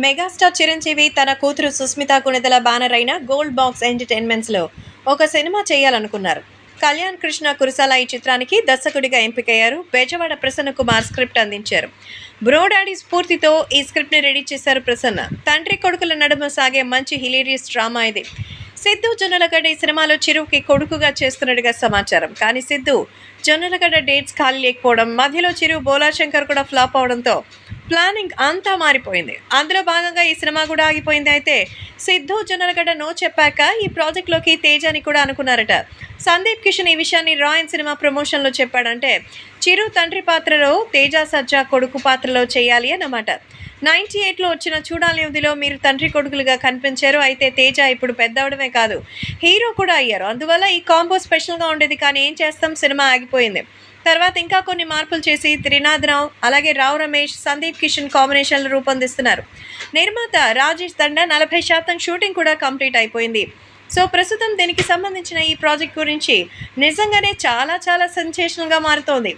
Megastar Chiranjeevi తన కూతురు Sushmita Gunadala banner అయిన గోల్డ్ బాక్స్ ఎంటర్టైన్మెంట్స్లో ఒక సినిమా చేయాలనుకున్నారు. కళ్యాణ్ కృష్ణ కురసాల ఈ చిత్రానికి దర్శకుడిగా ఎంపికయ్యారు. బెజవాడ ప్రసన్న కుమార్ స్క్రిప్ట్ అందించారు. బ్రో డాడీ స్ఫూర్తితో ఈ స్క్రిప్ట్ని రెడీ చేశారు ప్రసన్న. తండ్రి కొడుకుల నడుమ సాగే మంచి హిలేరియస్ డ్రామా ఇది. సిద్ధు జొన్నలగడ్డ ఈ సినిమాలో చిరుకి కొడుకుగా చేస్తున్నట్టుగా సమాచారం. కానీ సిద్ధు జొన్నలగడ్డ డేట్స్ ఖాళీ లేకపోవడం మధ్యలో చిరు బోలాశంకర్ కూడా ఫ్లాప్ అవడంతో ప్లానింగ్ అంతా మారిపోయింది. అందులో భాగంగా ఈ సినిమా కూడా ఆగిపోయింది అయితే సిద్ధు జొన్నలగడ్డ నో చెప్పాక ఈ ప్రాజెక్ట్లోకి తేజాని కూడా అనుకున్నారట. సందీప్ కిషన్ ఈ విషయాన్ని రాయన్ సినిమా ప్రమోషన్లో చెప్పాడంటే చిరు తండ్రి పాత్రలో తేజ సజ్జా కొడుకు పాత్రలో చేయాలి అన్నమాట. నైన్టీ ఎయిట్లో వచ్చిన చూడాలి ఉదిలో మీరు తండ్రి కొడుకులుగా కనిపించారు అయితే తేజ ఇప్పుడు పెద్దవడమే కాదు హీరో కూడా అయ్యారు. అందువల్ల ఈ కాంబో స్పెషల్గా ఉండేది కానీ ఏం చేస్తాం సినిమా ఆగిపోయింది. తర్వాత ఇంకా కొన్ని మార్పులు చేసి త్రినాథ్ రావు అలాగే రావు రమేష్ సందీప్ కిషన్ కాంబినేషన్లు రూపొందిస్తున్నారు. నిర్మాత రాజేష్ దండ నలభై శాతం షూటింగ్ కూడా కంప్లీట్ అయిపోయింది. సో ప్రస్తుతం దీనికి సంబంధించిన ఈ ప్రాజెక్ట్ గురించి నిజంగానే చాలా చాలా సెన్సేషనల్గా మారుతోంది.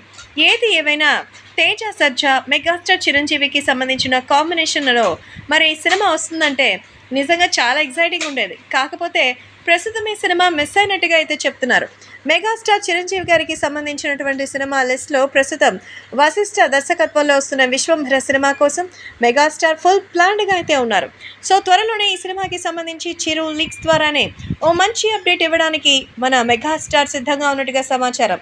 ఏది ఏవైనా తేజ సజ్జ మెగాస్టార్ చిరంజీవికి సంబంధించిన కాంబినేషన్లో మరి ఈ సినిమా వస్తుందంటే నిజంగా చాలా ఎగ్జైటింగ్ ఉండేది. కాకపోతే ప్రస్తుతం ఈ సినిమా మిస్ అయినట్టుగా అయితే చెప్తున్నారు. మెగాస్టార్ చిరంజీవి గారికి సంబంధించినటువంటి సినిమా లిస్ట్లో ప్రస్తుతం వశిష్ఠ దర్శకత్వంలో వస్తున్న విశ్వంభర సినిమా కోసం మెగాస్టార్ ఫుల్ ప్లాన్డ్గా అయితే ఉన్నారు. సో త్వరలోనే ఈ సినిమాకి సంబంధించి చిరు లీక్స్ ద్వారానే ఓ మంచి అప్డేట్ ఇవ్వడానికి మన మెగాస్టార్ సిద్ధంగా ఉన్నట్టుగా సమాచారం.